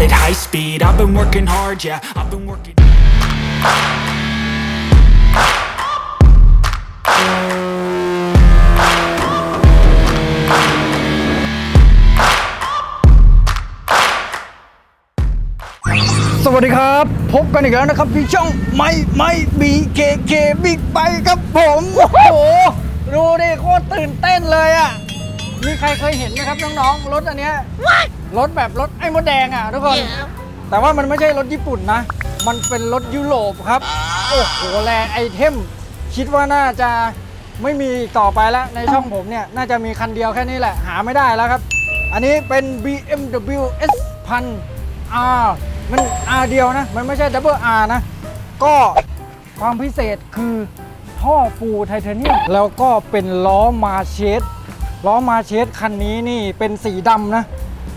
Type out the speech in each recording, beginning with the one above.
lane fast, call it high speed. I've been working hard, yeah, I've been working. สวัสดีครับ พบกันอีกแล้วนะครับที่ช่องไม่ไม่บีเคเคบิ๊กไบครับผมโอ้โหดูดิโคตรตื่นเต้นเลยอะมีใครเคยเห็นไหมครับน้องๆรถอันเนี้ย รถแบบรถไอ้มดแดงอะทุกคน แต่ว่ามันไม่ใช่รถญี่ปุ่นนะ มันเป็นรถยุโรปครับ โอ้โหแรงไอเทม คิดว่าน่าจะไม่มีอีกต่อไปแล้วในช่องผมเนี่ย น่าจะมีคันเดียวแค่นี้แหละ หาไม่ได้แล้วครับ อันนี้เป็น BMW S 1000 R มัน R เดียวนะ มันไม่ใช่ Double R นะ ก็ความพิเศษคือท่อฟูไทเทเนียมแล้วก็เป็นล้อมาเชสล้อมาเชสคันนี้นี่เป็นสีดำนะ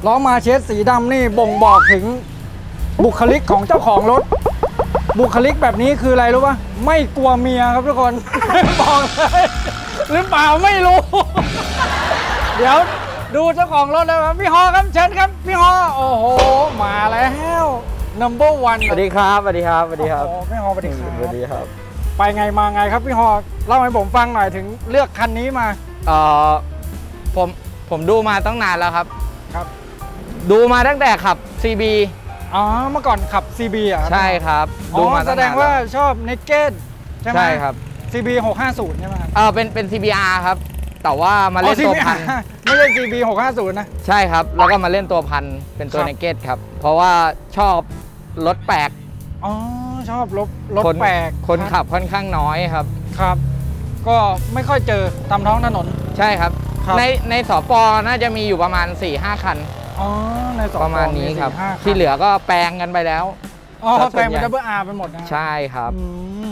ล้อมาเชสสีดำนี่บ่งบอกถึงบุคลิกของเจ้าของรถ บุคลิกแบบนี้คืออะไรรู้ปะไม่กลัวเมียครับทุกคน บอกเลยหรือเปล่าไม่รู้ เดี๋ยวดูเจ้าของรถแล้วครับพี่ฮอครับเชิญครับพี่ฮอโอ้โห มาแล้ว number one สวัสดีครับสวัสดีครับสวัสดีครับโอ้โหพี่ฮอสวัสดีครับสวัสดีครับ ไปไงมาไงครับพี่ฮอเล่าให้ผมฟังหน่อยถึงเลือกคันนี้มาเอ่อผมผมดูมาตั้งนานแล้วครับครับ ดูมาตั้งแต่ขับ CB อ๋อเมื่อก่อนขับ CB อะใช่ครับอ๋ดูอมาแสตั้งดนางนว่าแล้วชอบ Naked ใช่ไหม ใช่ครับ CB 650 ใช่ไหมครับเออเป็นเป็น CBR ครับ แต่ว่ามาเล่นตัวพัน อ๋อ CB ไม่ใช่ CB 650 นะ ใช่ครับ แล้วก็มาเล่นตัวพันเป็นตัวครับ เนเกตครับ เพราะว่าชอบรถแปลกอ๋อ ชอบรถรถคนแปลกคนขับค่อนข้างน้อยครับ ครับ ก็ไม่ค่อยเจอตามท้องถนน ใช่ครับ ครับ ในในสปน่าจะมีอยู่ประมาณ4-5 คัน อ๋อในสองประมาณนี้ครับสี่ห้าที่เหลือก็แปลงกันไปแล้วอ๋อแล้วส่แปลวนงใหญ่เป็นดับเบิลอาร์ไปหมดนะใช่ครับอืม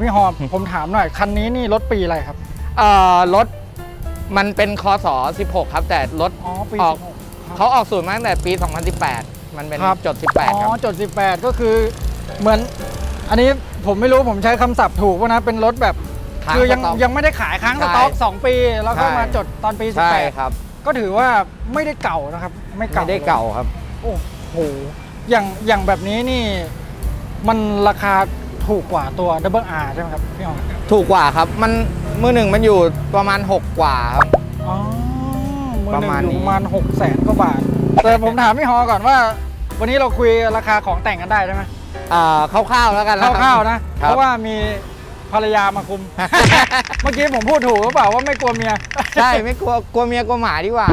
พี่ฮอมผมถามหน่อยคันนี้นี่รถปีอะไรครับเอ่อรถมันเป็นคศ16 ครับ แต่รถอ๋อปีออก16ครับเขาออกศูนย์มาตั้งแต่ปี 2018 มันเป็นครับจด 18คอ๋รับอจด 18 ก็คือเหมือน อันนี้ผมไม่รู้ผมใช้คำศัพท์ถูกป่ะนะเป็นรถแบบค้างคือยังสต็อกยังไม่ได้ขายค้างใช่สต็อก2ปี แล้วก็ใช่มาจดตอนปีใช่18 ครับ ก็ถือว่าไม่ได้เก่านะครับ ไม่เก่าไม่ได้เก่าครับ โอ้โหอย่างอย่างแบบนี้นี่มันราคาถูกกว่าตัวดับเบิลอาร์ใช่ไหมครับพี่ฮอมถูกกว่าครับมันมือหนึ่งมันอยู่ประมาณ 6 กว่าครับ อ๋อมือหประนึ่งมาณอยู่นี้ประมาณหกแสนกว่าบาท แต่ผมถามพี่ฮอก่อนว่า วันนี้เราคุยราคาของแต่งกันได้ใช่ไหมเอ่อคร่าวๆแล้วกันคแล้วร่าวๆนะ ครัเพบราะว่ามี ภรรยามาคุม เมื่อกี้ผมพูดถูกหรือเปล่าว่าไม่กลัวเมีย ใช่ไม่กลัวกลัวเมียกลัวหมาดีกว่า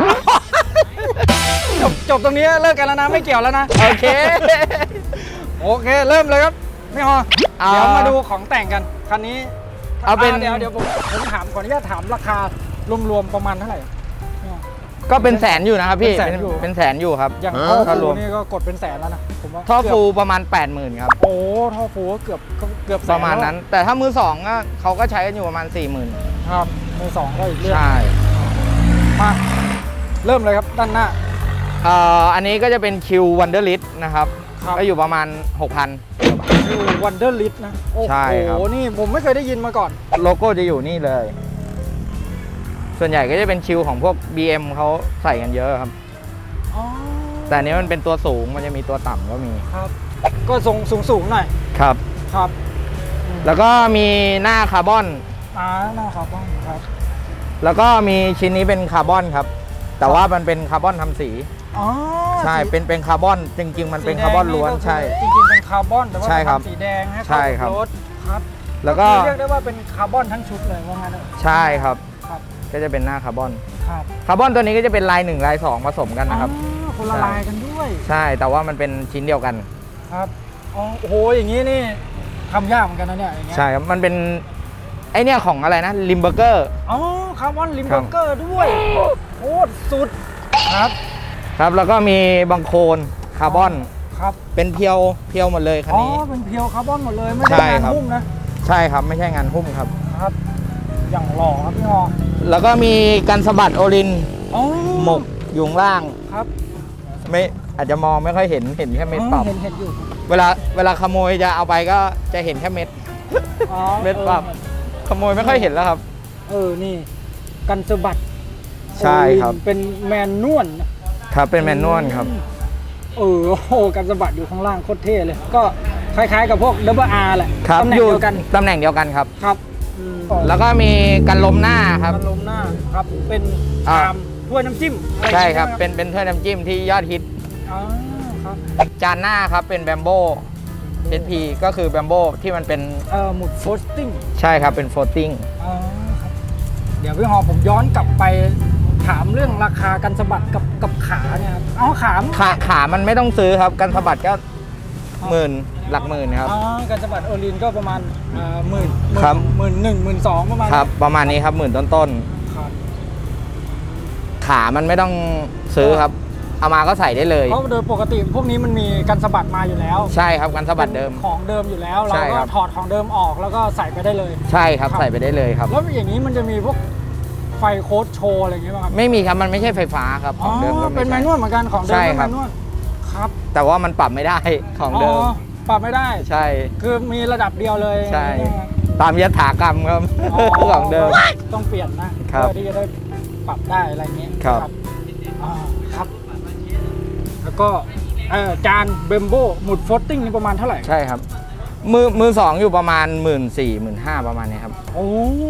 จบจบตรงนี้เลิกกันแล้วนะไม่เกี่ยวแล้วนะ โอเค โอเค เริ่มเลยครับพี่ฮอเอาเดี๋ยวมาดูของแต่งกัน คันนี้เอาเป็น เดี๋ยวเดี๋ยวผมผมถามขออนุญาตถามราคารวมๆประมาณเท่าไหร่พี่ฮอ ก็เป็นแสนอยู่นะครับพี่ เป็นแสนอยู่ เป็นแสนอยู่ครับ อย่างท่อถ้าฟูรวม นี่ก็กดเป็นแสนแล้วนะผมว่าท่อเกืบฟูประมาณ 80,000ครับ โอ้ท่อฟูก็เกือบเกือบแสประมาณแล้วนั้น แต่ถ้ามือสองก็เขาก็ใช้กันอยู่ประมาณ 40,000ครับมือสองก็อีกเรื่องใช่มาเริ่มเลยครับด้านหน้า เอ่ออันนี้ก็จะเป็นคิววันเดอร์ลิสนะครับ ครับ ก็อยู่ประมาณ 6,000คือวันเดอร์ลิสนะ โอ้โหใช่ครับนี่ผมไม่เคยได้ยินมาก่อน โลโก้จะอยู่นี่เลย ส่วนใหญ่ก็จะเป็นคิวของพวก BM เขาใส่กันเยอะครับ อ๋อแต่อันนี้มันเป็นตัวสูงมันจะมีตัวต่ำก็มีครับ ก็ทรงสูงสูงๆหน่อยครับ ครับอืมแล้วก็มีหน้าคาร์บอน อ่าหน้าครับบ้างครับแล้วก็มีชิ้นนี้เป็นคาร์บอนครับ แต่ว่ามันเป็นคาร์บอนทำสี อ๋อใช่สีเป็นเป็นคาร์บอนจริง ๆ มันเป็นสีแดงคาร์บอนล้วนก็คือใช่ จริงๆเป็นคาร์บอนแต่ว่าใช่ครับทำสีแดงให้เข้าใช่ครับกัรถครับแล้วก็เรียกได้ว่าเป็นคาร์บอนทั้งชุดเลยว่างั้นเถอะใช่ครับครับ ก็จะเป็นหน้าคาร์บอน ครับคาร์บอนตัวนี้ก็จะเป็นลายหนึ่งลายสองผสมกันนะครับ อ๋อคนละใช่ลายกันด้วย ใช่ แต่ว่ามันเป็นชิ้นเดียวกัน ครับ อ๋อ โอ้โห อย่างนี้นี่ทำยากเหมือนกันนะเนี่ยอย่างเงี้ยใช่ครับ มันเป็นไอเนี่ยของอะไรนะลิมเบอร์เกอร์ อ๋อ คาร์บอนลิมครัเบบอร์เกอร์ด้วยโคตรสุด ครับ ครับ แล้วก็มีบังโคลนคาร์บอน ครับ เป็นเพียวเพียวหมดเลยคันอ๋อ นี้ เป็นเพียวคาร์บอนหมดเลย ไม่ได้ใช่งานครับ หุ้มนะ ใช่ครับ ไม่ใช่งานหุ้มครับ ครับ อย่างหล่อครับพี่ฮอแล้วก็มีกันสะบัดโอลินอ๋อหมกอยู่ข้างล่าง ครับไม่อาจจะมองไม่ค่อยเห็นเห็นแค่เม็ดปรับ เห็นเห็นอยู่เวลาเวลาขโมยจะเอาไปก็จะเห็นแค่เม็ด อ๋อเม็ดปรับ ขโมยไม่ค่อยเห็นแล้วครับ เออนี่กันสะบัดใช่ครับโอลินเป็นแมนนวลครับเป็นแมนนวลครับคเออโอ้โหกันสะบัดอยู่ข้างล่างโคตรเท่เลย ก็คล้ายๆกับพวก Double R แหละครับตำแหน่งอยู่เดียวกันตำแหน่งเดียวกันครับ ครับ อืมแล้วก็มีกันลมหน้าครับพัดลมหน้าครับเป็นอ่า ชามถ้วยน้ำจิ้มอะไใช่ครับอย่างเป็งี้นเป็นถ้วยน้ำจิ้มที่ยอดฮิต อ๋อครับจานหน้าครับเป็นแบมโบ HP ก็คือแบมโบที่มันเป็นเอ่อหมุดโฟสติ้งใช่ครับเป็นโฟลติ้ง อ๋อครับเดี๋ยวพี่ฮอผมย้อนกลับไปถามเรื่องราคากันสะบัดกับกับขาเนี่ยครับอ๋อขาขาขามันไม่ต้องซื้อครับ กันสะบัดก็ หมื่นหลักหมื่นครับ อ๋อกันสะบัดโอลินก็ประมาณเอ่อหมื่นครับ หมื่นหนึ่งหมื่นสองประมาณครับประมาณนี้ครับหมื่นต้นครับๆขามันไม่ต้องซื้อครับ เอามาก็ใส่ได้เลย เพราะโดยปกติพวกนี้มันมีกันสะบัดมาอยู่แล้วใช่ครับกันสะบัดเดิม ของเดิมอยู่แล้วเราใช่ก็ครับ ถอดของเดิมออกแล้วก็ใส่ไปได้เลย ใช่ครับครับ ใส่ไปได้เลยครับ แล้วอย่างนี้มันจะมีพวกไฟโค้ดโชว์อะไรอย่างเงี้ยป่ะครับไม่มีครับมันไม่ใช่ไฟฟ้าครับของเดิมก็เป็นแมไม่นนใช่วลเหมือนกันของเดิมใช่เป็นครัแมบนนวล ครับแต่ว่ามันปรับไม่ได้ของเดิมอ๋อปรับไม่ได้ ใช่ คือมีระดับเดียวเลยใช่ไหมครับตามยถากรรมครับของเดิมต้องเปลี่ยนนะครับเพื่อที่จะได้ปรับได้อะไรเงี้ยครับอ่าครับ แล้วก็เอ่อจานเบมโบหมุดโฟตติ้งนี่ประมาณเท่าไหร่ใช่ครับมือมือสองอยู่ประมาณหมื่นสี่หมื่นห้าประมาณนี้ครับโอ้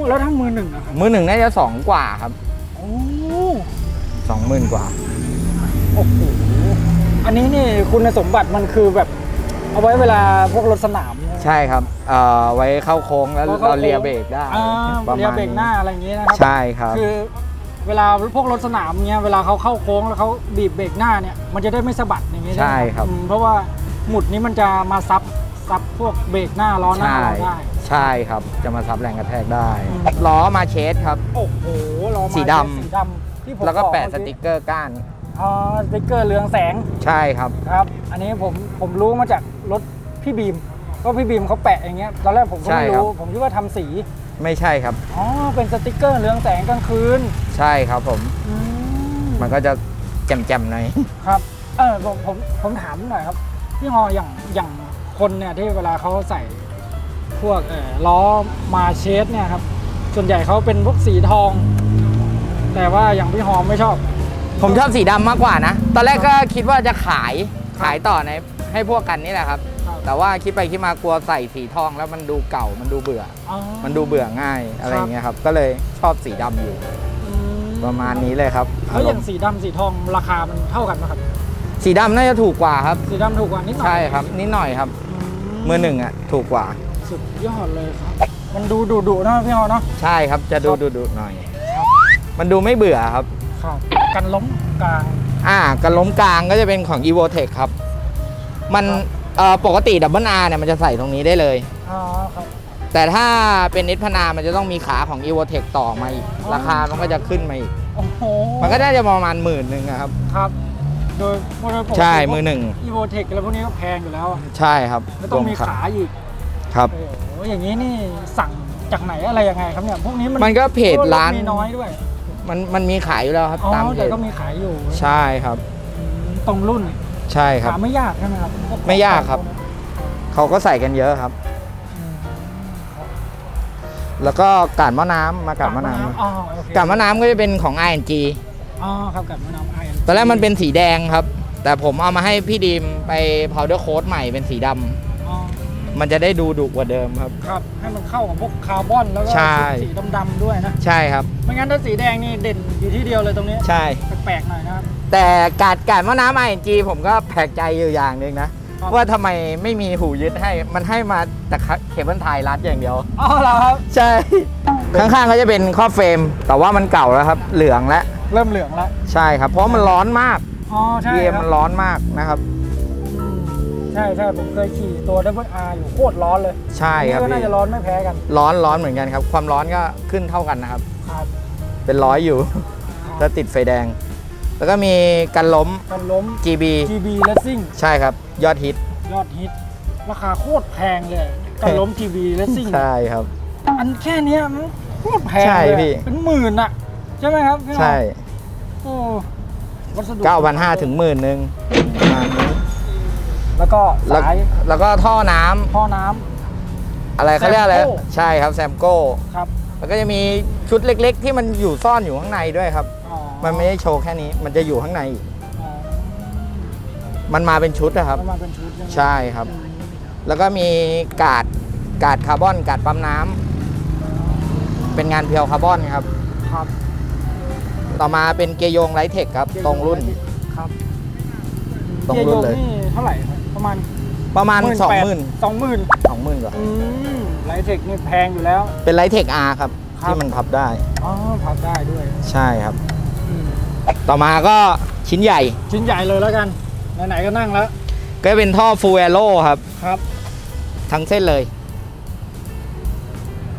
แล้วถ้ามือหนึ่งนะครับมือหนึ่งน่าจะสองกว่าครับโอ้สองหมื่นกว่าโอ้โห อันนี้นี่คุณสมบัติมันคือแบบเอาไว้เวลาพวกรถสนามเนี่ยใช่ครับเอ่อไว้เข้าโค้งแล้วพอเข้าเราเลียโค้งเบรกได้อ่าประเรียมาณเบรกหน้าอะไรอย่างเงี้ยนะครัใช่ครับคือเวลาพวกรถสนามเนี้ยเวลาเขาเข้าโค้งแล้วเขาบีบเบรกหน้าเนี่ยมันจะได้ไม่สะบัดอย่างเงี้ยใช่ครับอืมเพราะว่าหมุดนี้มันจะมาซับซับพวกเบรกหน้าล้อหน้าใช่เราได้ใช่ครับจะมาซับแรงกระแทกได้อืมล้อมาเชสครับโอ้โหล้อมาสีดำสีดำที่ผมแล้วก็บอกแปะสเมื่อติกเกอร์ก้าน อ๋อสติกเกอร์เรืองแสงใช่ครับ ครับ อันนี้ผมผมรู้มาจากรถพี่บีมก็พี่บีมเขาแปะอย่างเงี้ยตอนแรกผมก็ใช่ไม่ครับรู้ ผมคิดว่าทำสี ไม่ใช่ครับ อ๋อ เป็นสติกเกอร์เรืองแสงกลางคืน ใช่ครับผมอืมมันก็จะแจ่มๆหน่อย ครับ เออผมผมผมถามหน่อยครับ พี่ฮออย่างอย่างคนเนี่ยที่เวลาเขาใส่พวกเออล้อมาเชสเนี่ยครับ ส่วนใหญ่เขาเป็นพวกสีทอง แต่ว่าอย่างพี่ฮอไม่ชอบ ผมชอบสีดำมากกว่านะ ตอนแรกก็คิดว่าจะขายครับขายต่อในให้พวกกันนี่แหละครับ ครับแต่ว่าคิดไปคิดมากลัวใส่สีทองแล้วมันดูเก่ามันดูเบื่ออ๋อมันดูเบื่อง่ายอะไรอย่างเงี้ยครับ ก็เลยชอบสีดำอยู่อืประมาณนี้เลยครับแล้วอย่างสีดำสีทองราคามันเท่ากันไหมครับ สีดำน่าจะถูกกว่าครับ สีดำถูกกว่านิดหน่อยใช่ครับ นิดหน่อยครับมือหนึ่งอะถูกกว่า สุดยอดเลยครับ มันดูดุดุๆนะพี่ฮอเนาะ ใช่ครับจะดูครับดูดูหน่อย มันดูไม่เบื่อครับ ครับกันล้มกลาง อ่ากันล้มกลางก็จะเป็นของ e v o t e c h ครับ มันครับ เอ่อปกติดับเบิลอาร์เนี่ยมันจะใส่ตรงนี้ได้เลย อ๋อครับ แต่ถ้าเป็นนิดพนา มันจะต้องมีขาของ e v o t e c h ต่อมาอีก อ๋อ ราคามันก็จะขึ้นมาอีก โอ้โหมันก็ได้จะประมาณหมื่นหนึ่งอะครับ ครับ โดยโดยปกติใช่มือหนึ่ง อีโวเทคอะไรพวกนี้ก็แพงอยู่แล้วอะใช่ครับแล้วต้องมีรวขาอีกครับ โอ้โหอย่างนี้นี่สั่งจากไหนอะไรยังไงครับเนี่ยพวกนี้มันมันก็เพจร้าน มีน้อยด้วย มันมันมีขายอยู่แล้วครับอ๋อตามเพแต่จก็มีขายอยู่ใช่ครับ อืมตรงรุ่นใช่ครับ หาไม่ยากใช่ไหมครับพวไม่ยากครับ เขาก็ใส่กันเยอะครับ อืมแล้วก็กาดมะน้ำมากาดมะน้ำอ๋อโอเคกาดมะน้ำก็จะเป็นของ ING อ๋อครับกับมะน้ำไอตอนแรกมันเป็นสีแดงครับ แต่ผมเอามาให้พี่ดีมไป powder coat ใหม่เป็นสีดำอ๋อ มันจะได้ดูดุกว่าเดิมครับ ครับ ให้มันเข้ากับพวกคาร์บอนแล้วก็ใช่ สีดำๆด้วยนะ ใช่ครับ ไม่งั้นถ้าสีแดงนี่เด่นอยู่ที่เดียวเลยตรงนี้ ใช่ แปลกๆหน่อยนะครับ แต่กาดกาดมะน้ำ ING ผมก็แปลกใจอยู่อย่างหนึ่งนะ ครับ ว่าทำไมไม่มีหูยึดให้มันให้มาแต่เคเบิลไทยรัดอย่างเดียว อ๋อเหรอครับ ใช่ ข้างๆเขาจะเป็นข้อเฟรม แต่ว่ามันเก่าแล้วครับ เหลืองแล้วเริ่มเหลืองแล้วใช่ครับ เพราะมันร้อนมากอ๋อใช่ BM ครัมับนร้อนมากนะครับอืม ใช่ใช่ผมเคยขี่ตัว Double R อยู่โคตรร้อนเลยใช่ครับนี่ก็น่าพี่จะร้อนไม่แพ้กันร้อนร้อนเหมือนกันครับ ความร้อนก็ขึ้นเท่ากันนะครับ ครับเป็นร้อยอยู่ถ้าติดไฟแดง แล้วก็มีกันล้ม กันล้ม GB GB Racing ใช่ครับ ยอดฮิต ยอดฮิต ราคาโคตรแพงเลยกันล้ม GB Racing ใช่ครับ อันแค่เนี้ยมันโคตรแพงใช่เลยพี่ เป็นหมื่นอะใช่ไหมครับพี่น้องใช่โอ้วัสดุ9,500ถึงหมื่นหนึ่งประมาณนี้ แล้วก็แล้วสายแล้วก็ท่อน้ำท่อน้ำ อะไรเขาเรียกอะไร Samco ใช่ครับแซมโก้ครับแล้วก็จะมีชุดเล็ก ๆ ที่มันอยู่ซ่อนอยู่ข้างในด้วยครับ อ๋อมันไม่ได้โชว์แค่นี้ มันจะอยู่ข้างในอีกอ๋อมันมาเป็นชุดนะครับ มันมาเป็นชุดใช่ไหมใช่ครับแล้วก็มีกาดกาดคาร์บอนกาดปั๊มน้ำเป็นงานเพียวคาร์บอนครับ ครับต่อมาเป็นเกยร์โยงไลท์เทคครับ ตรงรุ่น ครับตรงรุ่นเลย กีร์โยงเท่าไหร่ครับ ประมาณประมาณ18,000 สองหมื่นสองหมื่นสองหมื่นกว่าอืมไลท์เทคนี่แพงอยู่แล้ว เป็นไลท์เทคอาร์ครับ ครับ ที่มันพับได้อ๋อพับได้ด้วยใช่ครับ อืมต่อมาก็ชิ้นใหญ่ ชิ้นใหญ่เลยแล้วกันไหนๆก็นั่งแล้วก็เป็นท่อฟูลแอโร่ครับ ครับทั้งเส้นเลย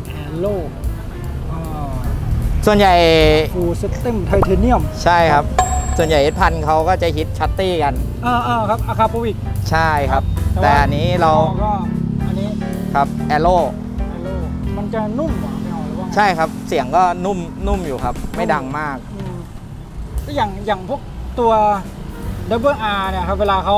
แอนโลส่วนใหญ่ฟูลซิสเต็มไทเทเนียม ใช่ครับ ส่วนใหญ่เอสพันเขาก็จะฮิตชัตตี้กันอ่าอ่าครับอาคาโปวิก ใช่ครับแต่ว่าแต่อันนี้เราก็อันนี้ครับแอโร่แอนโลมันจะนุ่มกว่าไม่เอาหรือว่าไงใช่ครับเสียงก็นุ่มนุ่มอยู่ครับ ไม่ดังมาก อืมก็อย่างอย่างพวกตัว Double R เนี่ยครับเวลาเขา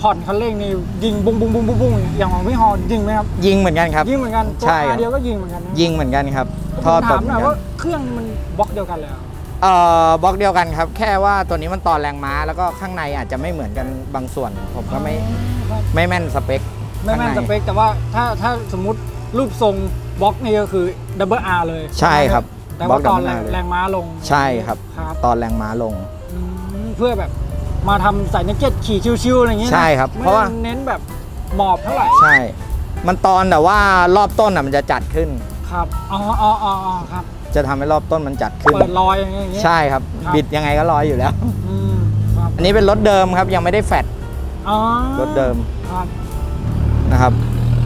ผ่อนคันเร่งนี่ยิงบุ้งบุ้งบุ้งบุ้งบุ้งอย่างของพี่ฮอยิงไหมครับยิงเหมือนกันครับ ยิงเหมือนกันตัว ใช่ครับ R เดียวก็ยิงเหมือนกันนะยิงเหมือนกันครับผมท่อตถาดมเหหมืน่ออยนกัว่านเครื่องมันบล็อกเดียวกันเลยเหรอ เอ่อบล็อกเดียวกันครับ แค่ว่าตัวนี้มันต่อแรงม้า แล้วก็ข้างในอาจจะไม่เหมือนกันบางส่วน ผมก็ไม่ครับไม่แม่นสเปคไม่แม่นสข้างในเปค แต่ว่าถ้าถ้าสมมุติรูปทรงบล็อกนี่ก็คือ Double R เลย ใช่ครับแต่ว่าบล็ตอกอนแรง Double R เลยแรงม้าลง ใช่ครับครับตอนแรงม้าลงอืมเพื่อแบบมาทำใส่นักเก็ตขี่ชิวๆอะไรอย่างงี้นะใช่ครับไม่เพราะว่าเน้นแบบหมอบเท่าไหร่ ใช่ มันตอนแต่ว่ารอบต้นอะมันจะจัดขึ้น ครับ อ๋ออ๋ออ๋ออ๋อครับ จะทำให้รอบต้นมันจัดขึ้น เปิดรอยอย่างเงี้ย ใช่ครับ ครับ บิดยังไงก็ลอยอยู่แล้ว อืมครับอันนี้เป็นรถเดิมครับยังไม่ได้แฟดอ๋อรถเดิมครับ นะครับ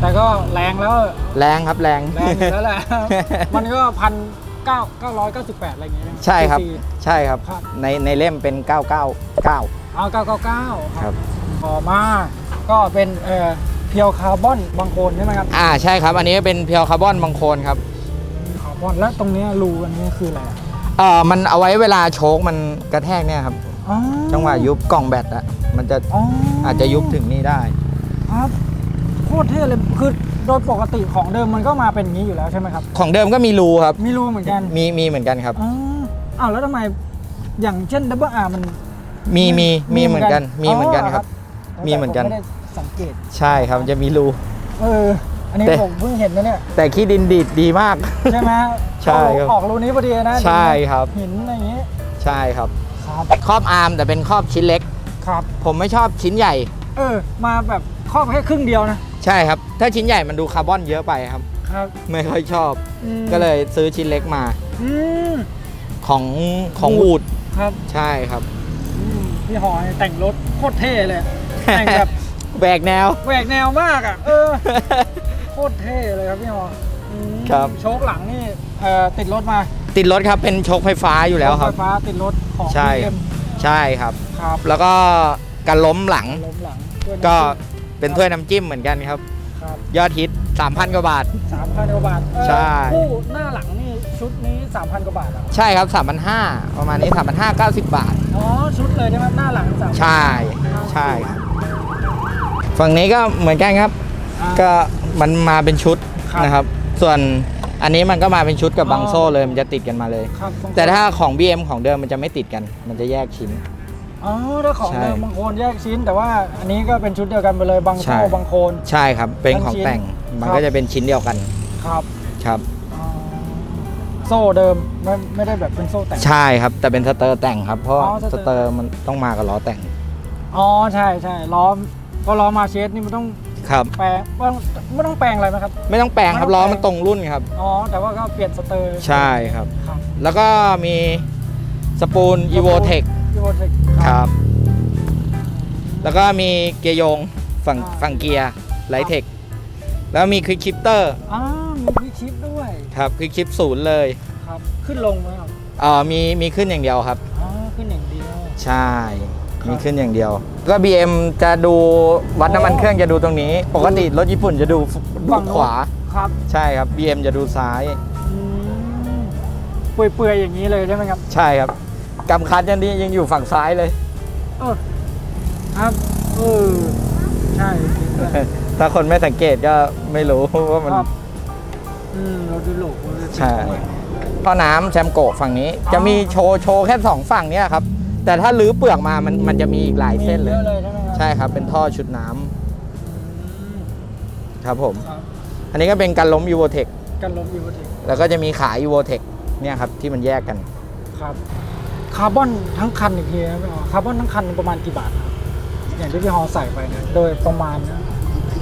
แต่ก็แรงแล้ว แรงครับแรง แรงอยู่แล้วแหละ มันก็พันเก้าเก้าร้อยเก้าสิบแปดอะไรอย่างเงี้ยนะใช่ครับซีใช่ครับ ครับในในเล่มเป็น 999 เอาเก้าเก้าเก้าครับ ต่อมาก็เป็นเอ่อเพียวคาร์บอนบางโคนใช่ไหมครับ อ่าใช่ครับ อันนี้เป็นเพียวคาร์บอนบางโคนครับ คาร์บอนแล้วตรงเนี้ยรูอันนี้คืออะไรอะเอ่อมันเอาไว้เวลาโชคมันกระแทกเนี่ยครับ อ๋อจังหวะยุบกล่องแบตอะมันจะอ๋ออาจจะยุบถึงนี่ได้ ครับโคตรเท่เลยคือโดยปกติของเดิมมันก็มาเป็นอย่างนี้อยู่แล้วใช่ไหมครับ ของเดิมก็มีรูครับ มีรูเหมือนกันมีมีเหมือนกันครับ อ๋ออ้าวแล้วทำไมอย่างเช่นดับเบิลอาร์มันมีมีมีเหมือนกัน มีเหมือนกันครับ มีเหมือนกัน แต่ผไม่ได้สังเกต ใช่ครับจะมีรู เออ อันนี้แต่ ผมเพิ่งเห็นนะเนี่ย แต่ขี้ดินดีดดีมาก ใช่ไหมใช่ครับ ออกรูนี้พอดีนะใช่ครับ หินอะไรอย่างงี้ ใช่ครับ ครับ ครอบอาร์มแต่เป็นครอบชิ้นเล็ก ครับ ผมไม่ชอบชิ้นใหญ่ เออ มาแบบครอบแค่ครึ่งเดียวนะ ใช่ครับ ถ้าชิ้นใหญ่มันดูคาร์บอนเยอะไปครับ ครับไม่ค่อยชอบ อืมก็เลยซื้อชิ้นเล็กมา อืม ของของวูวูดดครับใช่ครับ อืมพี่หอยแต่งรถโคตรเท่เลย แต่งแบบ แบกแนว แหวกแนวมากอะ เออโคตรเท่เลยครับพี่หอยอืมครับ โชคหลังนี่เอ่อติดรถมาติดรถครับเป็นโชคไฟฟ้าอยู่แล้วครับไฟฟ้าติดรถของใช่ BM ใช่ครับ ครับแล้วก็การล้มหลังล้มหลังด้วยก็น้ำจิ้มเป็นถ้วยน้ำจิ้มเหมือนกันครับ ครับยอดฮิต 3,000 กว่าบาท สามพันกว่าบาทเอ่อใช่ คู่หน้าหลังนี่ชุดนี้สามพันกว่าบาทเหรอใช่ครับ3,500ประมาณนี้3,500 90 บาท อ๋อชุดเลยใช่ไหมหน้าหลังสาม ใช่ ใช่ครับฝั่งนี้ก็เหมือนกันครับ ก็มันมาเป็นชุดนะครับ ส่วนอันนี้มันก็มาเป็นชุดกับบังโซ่เลยมันจะติดกันมาเลย ครับแต่ถ้าของ BM ของเดิมมันจะไม่ติดกัน มันจะแยกชิ้น อ๋อถ้าของใช่เดิมบางโคนแยกชิ้น แต่ว่าอันนี้ก็เป็นชุดเดียวกันไปเลยบางใช่ โซ่บางโคน ใช่ครับ เป็นของแต่งมันครับก็จะเป็นชิ้นเดียวกันครับครับ อ๋อโซ่เดิมไม่ไม่ได้แบบเป็นโซ่แต่ง ใช่ครับ แต่เป็นสเตอร์แต่งครับ เพราะอ๋อสสเตอร์ เตอร์มันต้องมากับล้อแต่ง อ๋อใช่ใช่ล้อก็ล้อมาเชสนี่มันต้อง ครับ แปลงว่าไม่ต้องแปลงอะไรไหมครับ ไม่ต้องแปลงครับไม่ต้องล้อแปลงมันตรงรุ่นครับ อ๋อ แต่ว่าก็เปลี่ยนสเตอร์ใช่ครับ ครับแล้วก็มีสปูน e v o t e c อีโวเทคครับ แล้วก็มีเกียร์โยงฝั่งอ่าฝั่งเกียร์ไลท์เทคแล้วมีควิกชิปเตอร์อ๋อมีพิชิปด้วยครับควิกชิปศูนย์เลยครับ ขึ้นลงไหมครับเอ่อมีมีขึ้นอย่างเดียวครับ อ๋อขึ้นอย่างเดียว ใช่ครับมีขึ้นอย่างเดียว ก็ BM จะดูวัดน้ำมันเครื่องจะดูตรงนี้ ปกติรถญี่ปุ่นจะดูฝั่งโน้นขวาครับใช่ครับ BM จะดูซ้ายอืมเปื่อยๆอย่างนี้เลยใช่ไหมครับ ใช่ครับกำคัดยังดียังอยู่ฝั่งซ้ายเลยเออครับเออใช่จริงด้วยถ้าคนไม่สังเกตก็ไม่รู้ว่ามันครับอืมเราดูโลกว่าเป็นใช่ยังไงท่อน้ำแชมโกะฝั่งนี้อ๋อจะมีโชว์โชว์แค่สองฝั่งเนี้ยครับ แต่ถ้าลื้อเปลือกมามันมันจะมีอีกหลายเส้นเลยมีอะเลยใช่ไหมครับใช่ครับ เป็นท่อชุดน้ำอืมครับผม ครับอันนี้ก็เป็นการล้มยูโวเทคกันลมยูทีแล้วก็จะมีขายูโวเทคเนี่ยครับที่มันแยกกัน ครับ คาร์บอนทั้งคันอีกทีนะพี่ฮอคาร์บอนทั้งคันประมาณกี่บาทครับอย่างที่พี่ฮอใส่ไปเนี่ยโดยประมาณนะ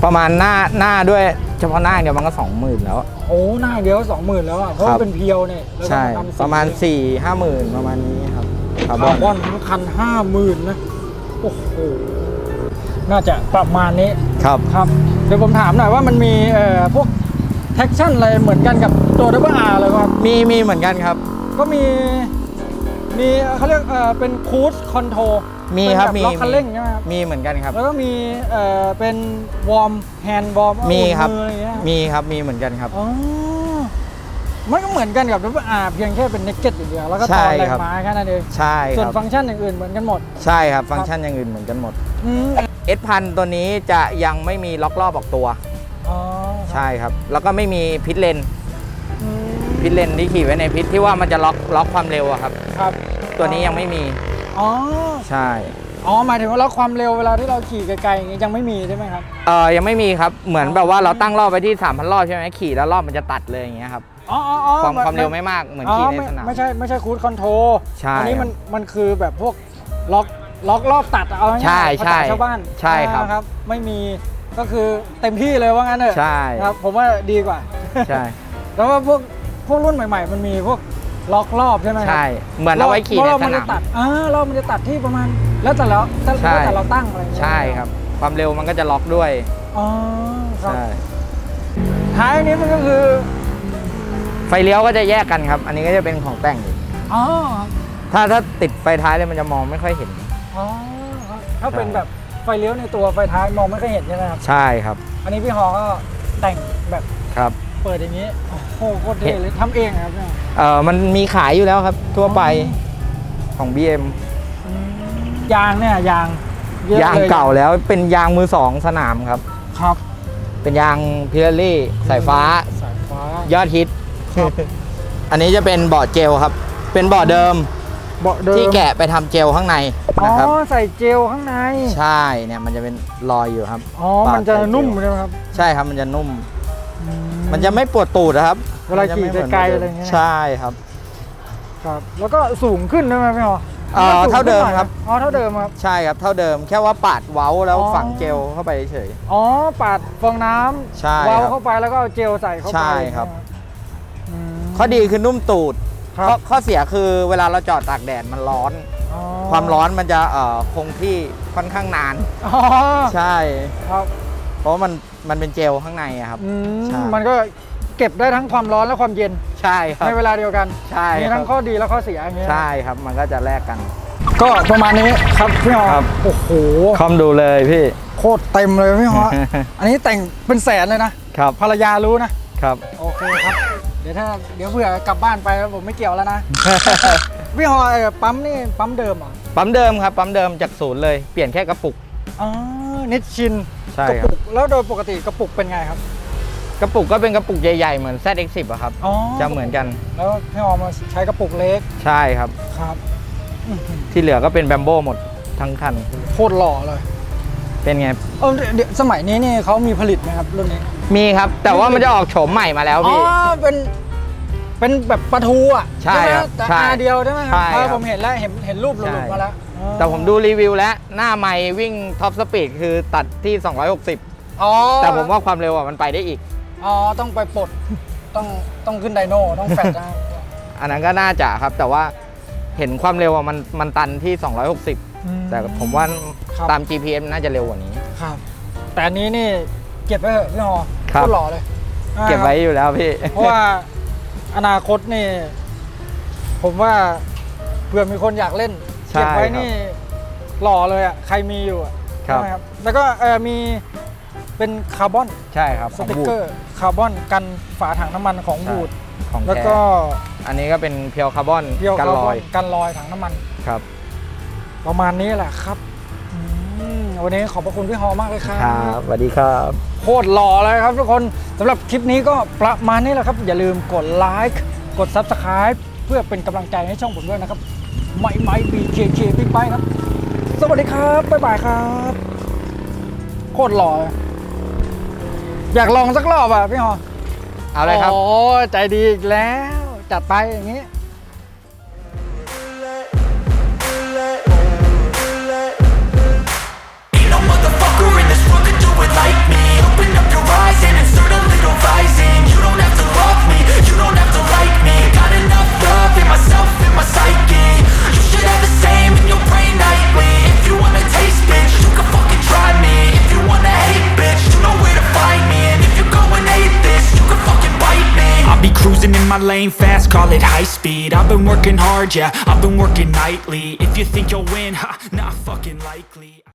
ประมาณหน้าหน้าด้วยเฉพาะหน้าเดียวมันก็สองหมื่นแล้ว โอ้หน้าเดียวสองหมื่นแล้วอะเพราะครัว่าบเป็นเพียวเนี่ยแล้วก็ใช่ ทำสีประมาณ4ี่ห้าหมื่นประมาณนี้ครับ คาร์บอคานร์บอนทั้งคันห้าหมื่นนะ โอ้โห น่าจะประมาณนี้ ครับ ครับ เดี๋ยวผมถามหน่อยว่ามันมีเอ่อพวกแท็กชั่นอะไรเหมือนกันกับตัวดับเบิลอาร์เลยครับ มีมีเหมือนกันครับ ก็มี มีเขาเรียกเอ่อเป็นคูดคอนโทรมีครับมีล็อกคันเร่งใช่ไหมครับ มีเหมือนกันครับ แล้วก็มีเอ่อเป็นวอร์มแฮนด์วอร์มมีครับมืออะไรอย่างเงี้ยมีครับ มีเหมือนกันครับ อ๋อ มันก็เหมือนกันกับดับเบิลอาร์เพียงแค่เป็นเนกเก็ตอย่างเดียวแล้วก็ตอนใช่แรงครับม้าแค่นั้นเองใช่ส่วนครับฟังก์ชันอื่นๆเหมือนกันหมด ใช่ครับฟังก์ชันอย่างอื่นเหมือนกันหมดอืม S พันตัวนี้จะยังไม่มีล็อกรอบออกตัว อ๋อใช่ครับ แล้วก็ไม่มีพิทเลนอืมพิทเลนที่ขี่ไว้ในพิทที่ว่ามันจะล็อกล็อกความเร็วอะครับ ครับตัวนี้ยังไม่มีอ๋อใช่อ๋อหมายถึงว่าล็อกความเร็วเวลาที่เราขี่ไกลๆอย่างงี้ยังไม่มีใช่ไหมครับ เออยังไม่มีครับเหมือนแบบว่าเราตั้งรอบไปที่3,000รอบใช่ไหมขี่แล้วรอบมันจะตัดเลยอย่างเงี้ยครับ อ๋ออ๋ออ๋อความความเร็วไม่มากเหมือนอ๋อขี่ในไม่สนามไม่ใช่ไม่ใช่คูดคอนโทรใช่อันี้ครับมันมันคือแบบพวกล็อกล็อกรอบตัดอะเอาง่ายๆใช่ภาใช่ษาชาวบ้านใช่ครับอ่าครับ ไม่มีก็คือเต็มที่เลยว่างั้นเถอะใช่ครับผมว่าดีกว่าใช่แล้วว่าพวกพวกรุ่นใหม่ ๆ มันมีพวกล็อกรอบใช่ไหมครัใช่เหมือนเอาไว้ขี่ในรอบสมันนาจะมตัดอ่ารอบมันจะตัดที่ประมาณ แล้วแต่เราแต่ใช่แล้วแต่เราตั้งอะไรอย่างเงี้ยใช่ครับ ความเร็วมันก็จะล็อกด้วยอ๋อครับใช่ท้ายนี้มันก็คือ ไฟเลี้ยวก็จะแยกกันครับ อันนี้ก็จะเป็นของแต่งอีกอ๋อถ้าถ้าติดไฟท้ายเลยมันจะมองไม่ค่อยเห็น อ๋อครับถ้าเป็นใช่แบบไฟเลี้ยวในตัวไฟท้ายมองไม่ค่อยเห็นใช่ไหมครับ ใช่ครับ อันนี้พี่ฮอก็แต่งแบบครับ เปิดอย่างนี้ โอ้โหโคตรเท่เลยทำเองเหรอครับเนี่ยเอ่อมันมีขายอยู่แล้วครับ ทั่วไปของ BM อืมยางเนี่ยยางเอะยางลเก่าแล้วเป็นยางมือสองสนามครับ ครับ เป็นยางพิเรลี่สายฟ้า สายฟ้า ยอดฮิตครับ อันนี้จะเป็นเบาะเจลครับ เป็นเบาะเดิมเบาะเดิมที่แกะไปทำเจลข้างในอ๋อนะครับ ใส่เจลข้างใน ใช่เนี่ยมันจะเป็นรอยอยู่ครับ อ๋อ ปาดมันจะใส่เจล นุ่มใช่ไหมครับใช่ครับมันจะนุ่ม อื มันจะไม่ปวดตูดนะครับเวลาขี่มันจะม่หมืนไกลๆดิมอะไรอย่างเงี้ยนะ ใช่ครับ ครับ แล้วก็สูงขึ้นใช่ไหมพี่ฮอเอ่อสูงเท่าเดิมขึ้นหน่อยครับ อ๋อ เท่าเดิมครับ ใช่ครับเท่าเดิมแค่ว่าปาดเว้าแล้วอ๋อ ฝังเจลเข้าไปเฉย อ๋อ ปาดฟองน้ำใช่เว้าครับเข้าไปแล้วก็เอาเจลใส่เข้าไปใช่ครับอืม ข้อดีคือนุ่มตูดครับข้อข้อเสียคือเวลาเราจอดตากแดดมันร้อนอ๋อความร้อนมันจะเอ่อคงที่ค่อนข้างนาน อ๋อใช่ ครับเพราะว่ามันมันเป็นเจลข้างในอะครับ อืมใช่ มันก็เก็บได้ทั้งความร้อนและความเย็นใช่ครับ ในเวลาเดียวกันใช่มีครัทั้บงข้อดีและข้อเสียอย่างเงี้ยใช่ครับมันก็จะแลกกัน ก็ประมาณนี้ครับพี่ฮอครับ โอ้โหคอมดูเลยพี่ โคตรเต็มเลยพี่ฮอ อันนี้แต่งเป็นแสนเลยนะครับ ภรรยารู้นะ ครับ โอเคครับ เดี๋ยวถ้าเดี๋ยวเผื่อกลับบ้านไปผมไม่เกี่ยวแล้วนะ พี่ฮอเอ่อปั๊มนี่ปั๊มเดิมเหรอปั๊มเดิมครับปั๊มเดิมจากศูนย์เลยเปลี่ยนแค่กระปุก อ๋อนิชชินใช่กระครับ ปุกแล้วโดยปกติกระปุกเป็นไงครับ กระปุกก็เป็นกระปุกใหญ่ๆเหมือน ZX10 อะครับอ๋อ จะเหมือนกันแล้วพี่ฮอมาใช้กระปุกเล็กใช่ครับ ครับอื้อหือที่เหลือก็เป็นแบมโบหมดทั้งคันโคตรหล่อเลย เป็นไง เออเดี๋ยวสมัยนี้นี่เขามีผลิตไหมครับรุ่นนี้ มีครับ แต่ว่ามันจะออกโฉมใหม่มาแล้วอ๋อ พี่ เป็น เป็นแบบปลาทูอะใช่ไหมครับแต่ใช่อาเดียวใช่ไหมครัใช่เออครับผมเห็นแล้ว เห็นเห็นรูปหลุใช่ดๆมาแล้วอ๋อแต่ผมดูรีวิวแล้วหน้าไมค์วิ่งท็อปสปีดคือตัดที่ 260 อ๋อแต่ผมว่าความเร็วอะมันไปได้อีก อ๋อ ต้องไปปลด ต้องต้องขึ้นไดโน่ ต้องแฟดนะครับอันนั้นก็น่าจะครับ แต่ว่าเห็นความเร็วอะมันมันตันที่ 260อืม แต่ผมว่าครับ ตาม GPS น่าจะเร็วกว่านี้ ครับ แต่อันนี้นี่เก็บไว้เถอะพี่ฮอครับโคตรหล่อเลยเก็บไว้อยู่แล้วพี่ เพราะว่าอนาคตนี่ ผมว่าเผื่อมีคนอยากเล่นใช่เก็บไว้ครับนี่หล่อเลยอะใครมีอยู่อะครับ ใช่ไหมครับแล้วก็เออมีเป็นคาร์บอนใช่ครับสของติกบูด เกอร์คาร์บอนกันฝาถังน้ำมันของใช่ บูดของแล้วแท้ก็อันนี้ก็เป็นเพียวคาร์บอนเพียวกันคาร์ลบออนยกันลอยถังน้ำมัน ครับ ประมาณนี้แหละครับอืมวันนี้ขอบพระคุณพี่ฮอมากเลยครับครับสวัสดีครับ โคตรหล่อเลยครับทุกคนสำหรับคลิปนี้ก็ประมาณนี้แหละครับ อย่าลืมกดไลค์กด Subscribe เพื่อเป็นกำลังใจให้ช่องผมด้วยนะครับไม่ไม่บีเคเคบิ๊กไบครับ สวัสดีครับบ๊ายบายครับ โคตรหล่อเลยอยากลองสักรอบอะพี่ฮอ เอาเลยครับ โอ้ใจดีอีกแล้ว จัดไปอย่างนี้ rising. You don't have to love me, you don't have to like me. Got enough love in myself, in my psyche. You should have the same in your brain nightly. If you wanna taste, bitch, you can fucking try me. If you wanna hate, bitch, you know where to find me. And if you're going hate this, you can fucking bite me. I'll be cruising in my lane fast, call it high speed. I've been working hard, yeah, I've been working nightly. If you think you'll win, ha, not fucking likely